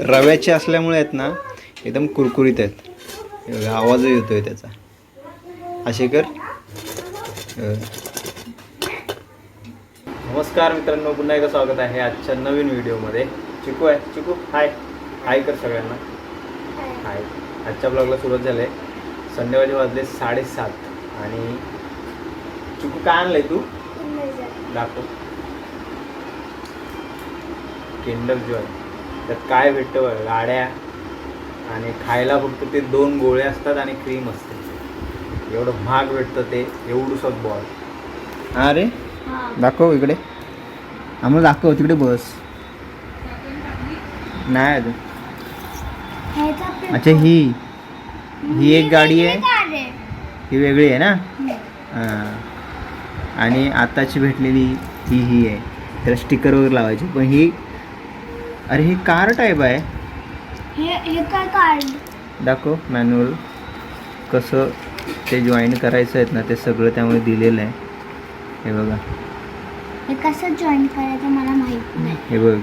रव्याचे असल्यामुळे आहेत ना एकदम कुरकुरीत आहेत. हे बघा, आवाजही येतोय त्याचा. असे कर. नमस्कार मित्रांनो पुन्हा एकदा स्वागत आहे आजच्या नवीन व्हिडिओमध्ये. चिकू आहे. चिकू हाय हाय कर सगळ्यांना. हाय आजच्या ब्लॉगला सुरुवात झाली आहे. संध्याकाळचे वाजले साडेसात. आणि चिकू काय आणलंय तू? दाखव. किंडर जॉय त्यात काय भेटतं बघ गाड्या आणि खायला फक्त ते दोन गोळे असतात आणि क्रीम असते. एवढं महाग भेटतं ते एवढंसच बॉल हा रे? दाखव इकडे. आम्हाला दाखव तिकडे बस. नाही अजून. अच्छा ही. ही एक गाडी आहे. ही वेगळी आहे ना? हां. आणि आताची भेटलेली ही ही आहे. त्याला स्टिकर वगैरे लावायची. पण ही अरे ही कार टाईप आहे. हे हे काय कार्ड दाखव मॅन्युअल कसं ते जॉईन करायचं आहेत ना ते सगळं त्यामुळे दिलेलं आहे. हे बघा. हे कसं जॉईन करायचं मला माहीत नाही. हे बघ.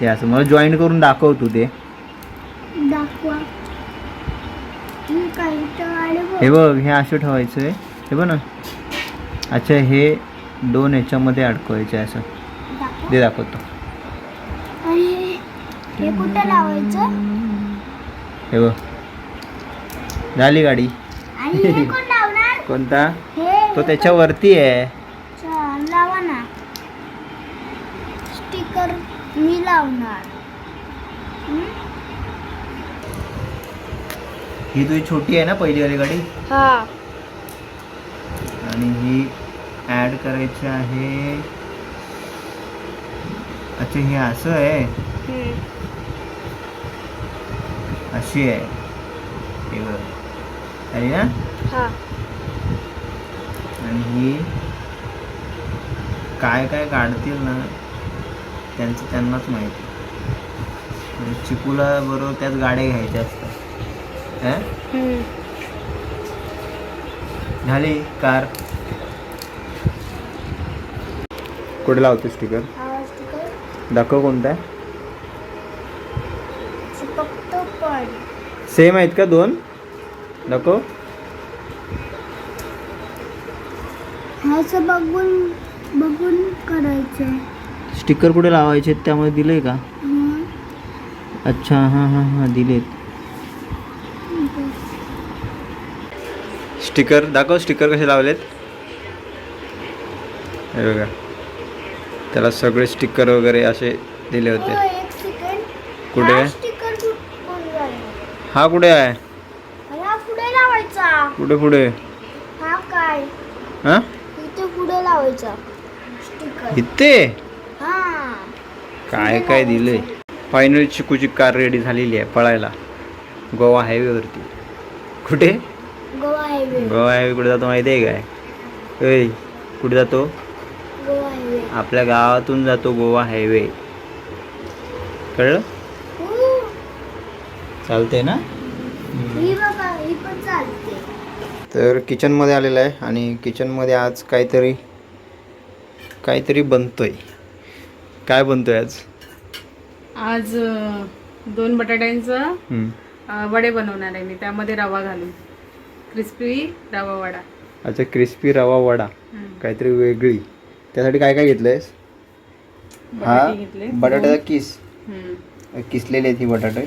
हे असं मला जॉईन करून दाखव तू ते. दाखवा. हे बघ. हे असं ठेवायचं आहे. हे बघ ना. अच्छा हे दोन ह्याच्यामध्ये अडकवायचे असं. दाखवा. ते दाखवतो. हे कुठं लावायचं? हे बघ. झाली गाडी. आणि हे कोण लावणार? कोणता? हे तो त्याच्यावरती आहे. अच्छा, लावा ना. स्टिकर मी लावणार. हम्म? ही तुझी छोटी आहे ना पहिली वाली गाडी? हा. आणि ही ॲड करायची आहे. अच्छा हे असं आहे. अशी आहे. हे बघ. आहे ना? हा. आणि ही काय काय काढतील ना त्यांचं त्यांनाच माहिती. म्हणजे चिकूला बरोबर त्याच गाड्या घ्यायच्या असतात. हं? झाली कार. कुठे लावतो स्टिकर स्टिकर दाखव कोणता आहे चिपकतो पण सेम आहेत का दोन? ह्याचं बघून बघून करायचं. स्टिकर कुठे लावायचे त्यामध्ये दिले का? हं. अच्छा हां हां हां दिलेत. स्टिकर दाखव स्टिकर कसे लावलेत. हे बघा. त्याला सगळे स्टिकर वगैरे असे दिले होते. हो, एक सेकंड कुठे? हा कुठे आहे? पुढे लावायचा. कुठे पुढे? हा काय? हां? इथे पुढे लावायचा. स्टिकर इथे? हा. काय काय दिले फायनली चिकूची कार रेडी झालेली आहे पळायला. गोवा हायवेवरती कुठे? गोवा हायवे गोवा हायवे कुठे जातो माहिती आहे काय? ऐ कुठे जातो? गोवा हायवे आपल्या गावातून जातो गोवा हायवे कळलं? चालते ना? ही बघा ही पण चालते. तर किचनमध्ये आलेलं आहे आणि किचनमध्ये आज काहीतरी काहीतरी बनतोय. काय बनतोय आज? आज दोन बटाट्यांचं वडे बनवणार आहे मी. त्यामध्ये रवा घालून. क्रिस्पी रवा वडा. अच्छा क्रिस्पी रवा वडा. काहीतरी वेगळी. त्यासाठी काय काय घेतलंयस? हा? बटाट्याचा किस. किसलेले आहेत ही बटाटे.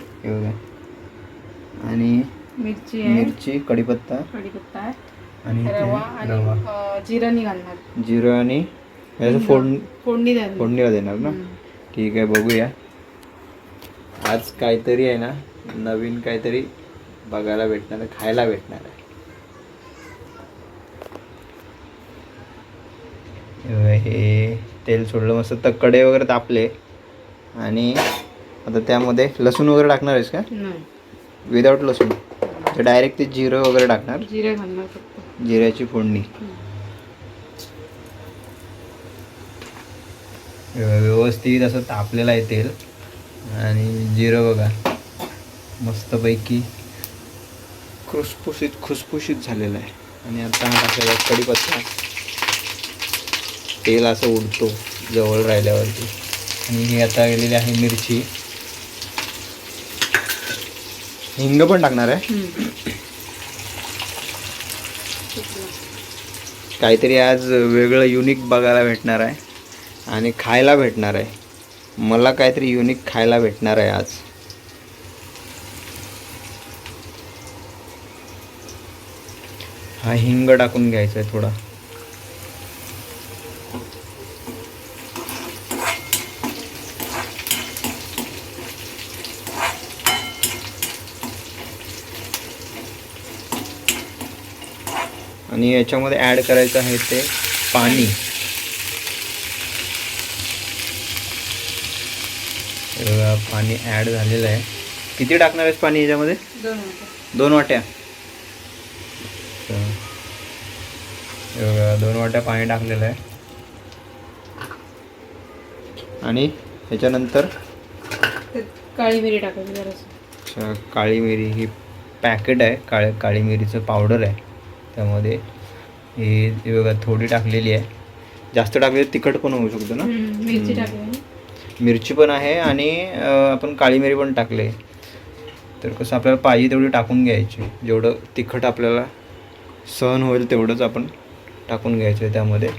आणि मिरची आहे. मिरची कढीपत्ता. कढीपत्ता आहे. आणि इथे रवा रवा. आणि अ, जिरं नाही घालणार. जिरं आणि याचं फोड फोडणी द्या फोडणीला देणार ना? ठीक आहे बघूया. आज काहीतरी आहे ना नवीन काहीतरी बघायला भेटणार आहे खायला भेटणार आहे. हे हे तेल सोडलं मस्त तर कडे वगैरे तापले. आणि आता त्यामध्ये लसूण वगैरे टाकणार आहेस का? नाही. विदाऊट लसूण डायरेक्ट ते जिरं वगैरे टाकणार? जिरे घालणार फक्त. जिऱ्याची फोडणी. व्यवस्थित असं तापलेलं आहे तेल. आणि जिरं बघा. मस्तपैकी खुसफुशीत खुसफुशीत झालेलं आहे. आणि आता हा टाकायला कढीपत्ता. तेल असं उडतो जवळ राहिल्यावरती. आणि ही आता गेलेली आहे मिरची. हिंग पण टाकणार आहे. काहीतरी आज वेगळं युनिक बघायला भेटणार आहे आणि खायला भेटणार आहे. मला काहीतरी युनिक खायला भेटणार आहे आज. हा हिंग टाकून घ्यायचा आहे थोडा. आणि याच्यामध्ये ॲड करायचं आहे ते पाणी. पाणी ॲड झालेलं आहे. किती टाकणार आहेस पाणी याच्यामध्ये? दोन वाट्या. दोन वाट्या. पाणी टाकलेलं आहे. आणि ह्याच्यानंतर काळी मिरी टाकायची काळी मिरी ही पॅकेट आहे. काळे काळी मिरीचं पावडर आहे. त्यामध्ये ही बघा थोडी टाकलेली आहे. जास्त टाकली तिखट पण होऊ शकतो ना? मिरची हम्म. टाकली मिरची पण आहे आणि आपण काळी मिरी पण टाकले. तर कसं आपल्याला पाहिजे तेवढी टाकून घ्यायची. जेवढं तिखट आपल्याला सहन होईल तेवढंच आपण टाकून घ्यायचं आहे त्यामध्ये.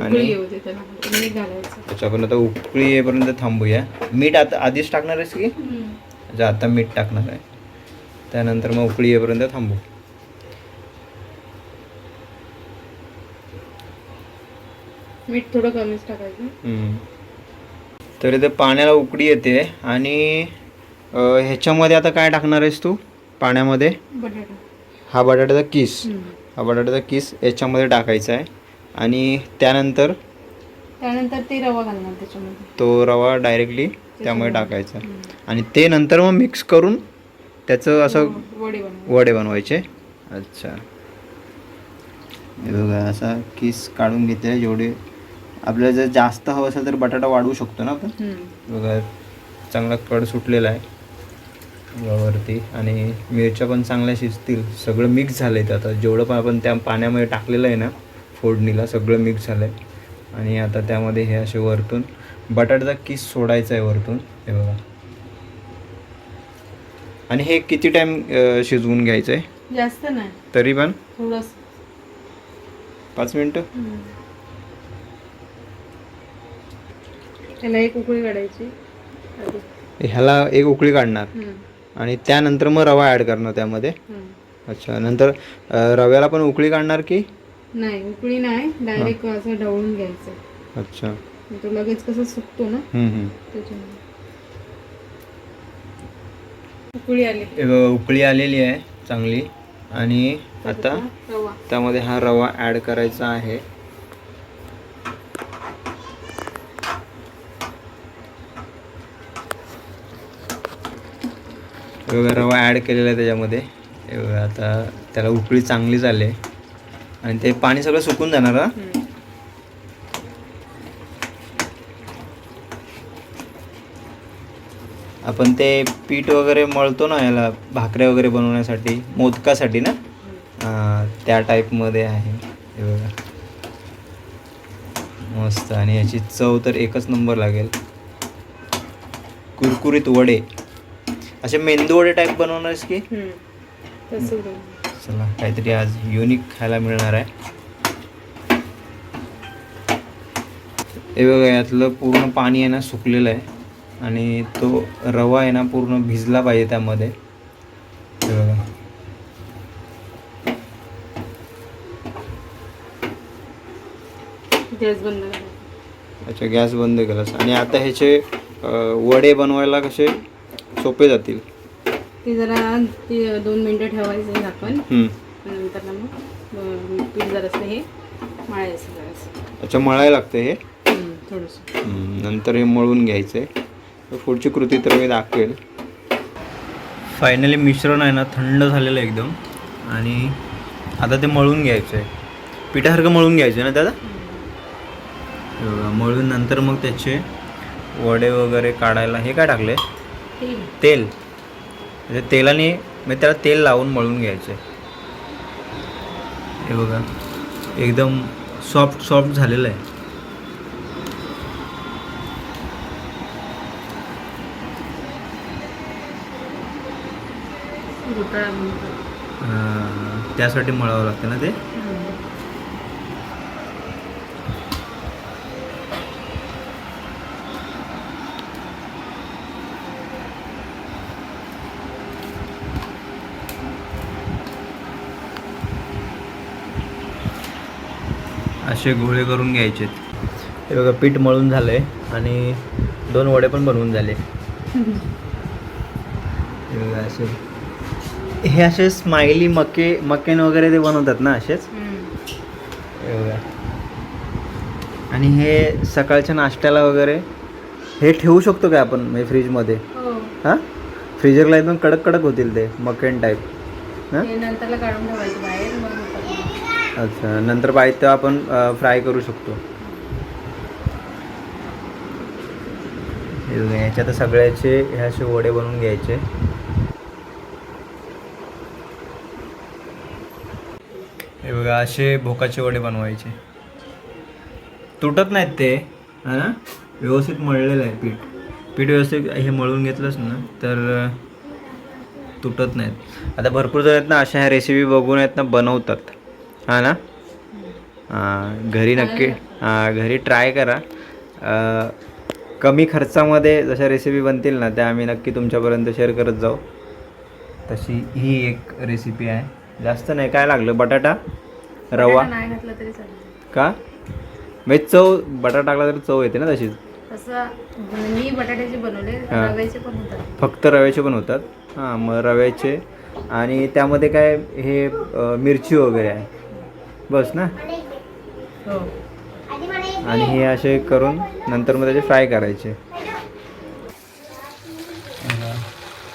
आणि त्याच्या आपण आता उकळी येईपर्यंत थांबूया. मीठ आता आधीच टाकणार आहेस की? आता मीठ टाकणार आहे. त्यानंतर मग उकळी येईपर्यंत थांबू. मीठ थोडं कमीच टाकायचं. हम्म. तर इथे पाण्याला उकळी येते आणि अं, ह्याच्यामध्ये आता काय टाकणार आहेस तू? पाण्यामध्ये? बटाटा. हा बटाट्याचा किस. हा बटाट्याचा किस याच्यामध्ये टाकायचा आहे. आणि त्यानंतर? त्यानंतर ते रवा घालणार त्याच्यामध्ये. तो रवा डायरेक्टली त्यामध्ये टाकायचा. आणि ते नंतर मग मिक्स करून त्याचं असं वडे बनव वडे बनवायचे. अच्छा. हे बघा असा किस काढून घेते जेवढे आपल्याला जर जास्त हवं असेल तर बटाटा वाढवू शकतो ना आपण. बघा चांगला कड सुटलेला आहे. वरती आणि मिरच्या पण चांगल्या शिजतील. सगळं मिक्स झालं आहे आता. जेवढं पण आपण त्या पाण्यामध्ये टाकलेलं आहे ना फोडणीला सगळं मिक्स झालं आहे आणि आता त्यामध्ये हे असे वरतून बटाट्याचा किस सोडायचा आहे वरतून. हे बघा. आणि हे किती टाईम शिजवून घ्यायचं आहे जास्त नाही. तरी पण? पाच मिनटं? त्याला एक उकळी काढायची. आधी. ह्याला एक उकळी काढणार. हम्म. आणि त्यानंतर मग रवा ॲड करणार त्यामध्ये. हम्म. अच्छा नंतर अ, रव्याला पण उकळी काढणार की? नाही उकळी नाही डायरेक्ट असं ढवळून घ्यायचं. अच्छा. मग तो लगेच कसं सुकतो ना? हम्म, हम्म. त्याच्यामुळे. उकळी आली. उकळी आलेली आहे चांगली. आणि आता रवा. त्यामध्ये हा रवा ॲड करायचा आहे. रवा ॲड केलेला आहे त्याच्यामध्ये. आता त्याला उकळी चांगली झाली आहे. आणि ते पाणी सगळं सुकून जाणार हा. आपण ते पीठ वगैरे मळतो ना याला भाकऱ्या वगैरे बनवण्यासाठी मोदकासाठी ना? त्या टाईपमध्ये आहे. हे बघा. मस्त. आणि याची चव तर एकच नंबर लागेल. कुरकुरीत वडे. असे मेंदू वडे टाईप बनवणारस की हम्म. तसं बनव. चला काहीतरी आज युनिक खायला मिळणार आहे हे बघा यातलं पूर्ण पाणी आहे ना सुकलेलं आहे आणि तो रवा आहे ना पूर्ण भिजला पाहिजे त्यामध्ये हे बघा गॅस बंद. अच्छा गॅस बंद केलास आणि आता ह्याचे वडे बनवायला कसे सोपे जातील. ते जरा ते दोन मिनटं ठेवायचं झाकण हम्म. नंतर मग पीठ जरासं हे मळायचं जरासं. अच्छा मळायला लागतं हे? हम्म, थोडंसं. हम्म, नंतर हे मळून घ्यायचं आहे तर पुढची कृती तर मी दाखवेल. फायनली मिश्रण आहे ना थंड झालेलं आहे एकदम. आणि आता ते मळून घ्यायचं आहे पिठासारखं मळून घ्यायचं आहे ना दादा? मळून नंतर मग त्याचे वडे वगैरे काढायला हे काय टाकले तेल. तेल. म्हणजे तेलाने म्हणजे त्याला तेल लावून मळून घ्यायचं. आहे हे बघा. एकदम सॉफ्ट सॉफ्ट झालेलं आहे. त्यासाठी मळावं लागतं ना ते हम्म. असे गोळे करून घ्यायचे. हे बघा पीठ मळून झालंय आणि दोन वडे पण बनवून झाले. हे बघा असे. हे असे स्माइली मके मकेन वगैरे ते बनवतात ना असेच. हे बघा. आणि हे सकाळच्या नाश्त्याला वगैरे हे ठेवू शकतो काय आपण म्हणजे फ्रीजमध्ये? हो. हां? फ्रीजरला एकदम कडक कडक होतील ते मकेन टाईप हां? नंतरला काढून ठेवायचं बाहेर. अच्छा नंतर पाहिजे तेव्हा आपण फ्राय करू शकतो. याच्यात सगळ्याचे हे असे वडे बनवून घ्यायचे. हे बघा असे भोकाचे वडे बनवायचे. तुटत नाहीत ते हा? ना व्यवस्थित मळलेलं आहे पीठ. पीठ व्यवस्थित हे मळून घेतलंच ना तर तुटत नाहीत. आता भरपूर जण आहेत ना अशा ह्या रेसिपी बघून आहेत ना बनवतात. हा ना? हां घरी नक्की हां घरी ट्राय करा. कमी खर्चामध्ये जशा रेसिपी बनतील ना त्या आम्ही नक्की तुमच्यापर्यंत शेअर करत जाऊ. तशी ही एक रेसिपी आहे. जास्त नाही काय लागलं? बटाटा? रवा? का? म्हणजे चव बटाटा टाकला तर चव येते ना तशीच? मी बटाट्याचे बनवले हा. रव्याचे पण होतात. फक्त रव्याचे पण होतात. हां मग रव्याचे आणि त्यामध्ये काय हे मिरची वगैरे आहे. बस ना? हो. आणि हे असे करून नंतर मग त्याचे फ्राय करायचे.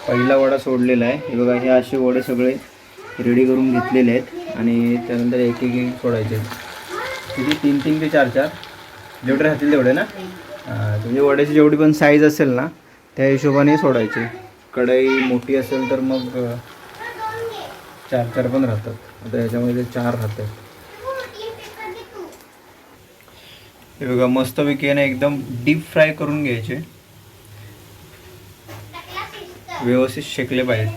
पहिला वडा सोडलेला आहे. हे बघा हे असे वडे सगळे रेडी करून घेतलेले आहेत. आणि त्यानंतर एक एक एक सोडायचे किती? तीन तीन ते चार चार. जेवढे राहतील तेवढे ना? तुमच्या वड्याची जेवढी पण साईज असेल ना त्या हिशोबाने सोडायचे. कढई मोठी असेल तर मग चार चार पण राहतात. आता याच्यामध्ये चार राहतात. हे बघा मस्तपैकी ना एकदम डीप फ्राय करून घ्यायचे. व्यवस्थित शेकले पाहिजेत.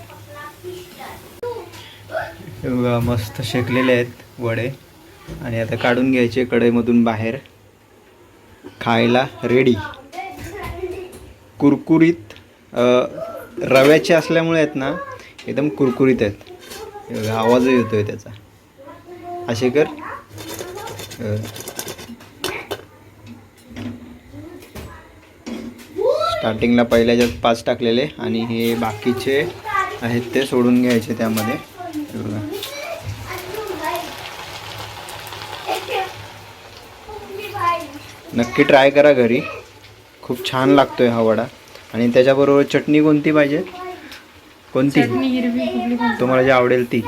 हे बघा मस्त शेकलेले आहेत वडे. आणि आता काढून घ्यायचे कढईमधून बाहेर. खायला रेडी कुरकुरीत रव्याचे असल्यामुळे आहेत ना एकदम कुरकुरीत आहेत. आवाजही येतोय त्याचा. असे कर. स्टार्टिंगला पहिल्या ज्यात पाच टाकलेले आणि हे बाकीचे आहेत ते सोडून घ्यायचे त्यामध्ये. नक्की ट्राय करा घरी. खूप छान लागतोय हा वडा. आणि त्याच्याबरोबर चटणी कोणती पाहिजे? कोणती? तुम्हाला जी आवडेल ती.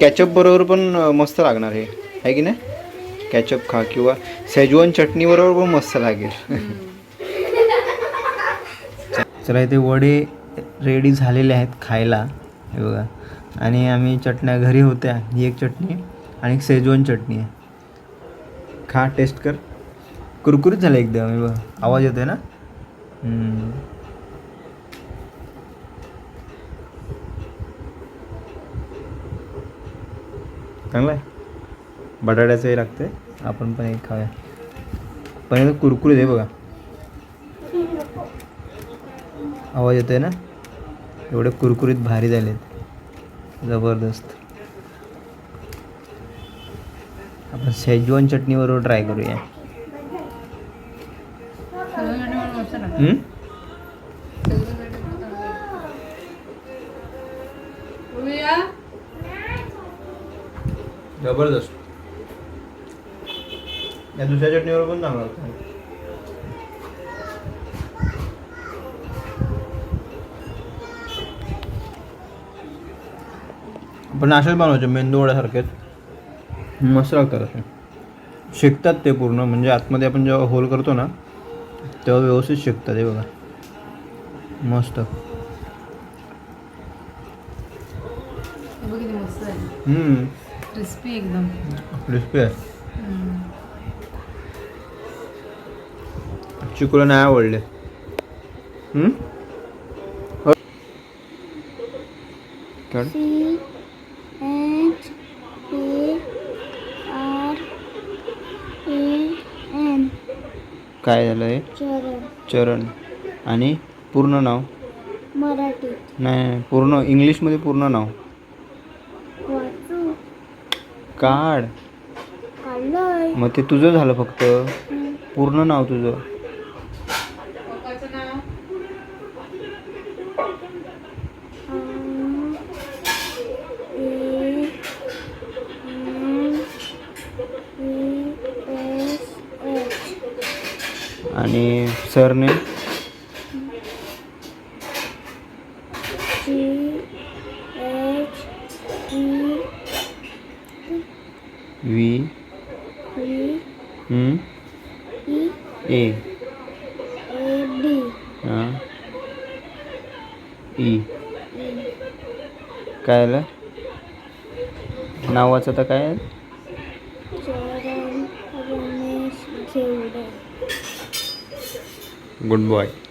कॅचअप बरोबर पण मस्त लागणार हे. आहे की नाही? कॅचअप खा किंवा सेजवान चटणी बरोबर पण मस्त लागेल. चला इथे वडे रेडी झालेले आहेत खायला. हे बघा. आणि आम्ही चटण्या घरी होत्या. ही एक चटणी आणि एक सेजवान चटणी आहे. खा टेस्ट कर. कुरकुरीत झालं एकदम. हे बघा. आवाज येतोय ना? चांगला चांगलं आहे? बटाट्याचंही लागतंय. आपण पण एक खाऊया. पण कुरकुरीत आहे बघा. आवाज येतोय ना? एवढे कुरकुरीत भारी झालेत. जबरदस्त. आपण शेजवान चटणीबरोबर ट्राय करूया. हम्म? जबरदस्त. या दुसऱ्या चटणीवर पण चांगला लागतं. पण असेच बनवायचे मेंदू वड्यासारखेच. मस्त लागतात असे. शेकतात ते पूर्ण म्हणजे आतमध्ये आपण जेव्हा होल करतो ना तेव्हा व्यवस्थित शेकतात हे बघा. मस्त. हे क्रिस्पी एकदम. क्रिस्पी आहे. चिकूला नाही आवडले. हम्म? हो. काय झालं चरण. आणि पूर्ण नाव? मराठीत नाही पूर्ण इंग्लिशमध्ये पूर्ण नाव. काढ. मग ते तुझं झालं फक्त. पूर्ण नाव तुझं पप्पाचं नाव अं, A N A S H आणि सरने G H E V A. हां. ई. काय आलं? नावाचं तर काय आहे? चरण रमेश घेवडे गुड बॉय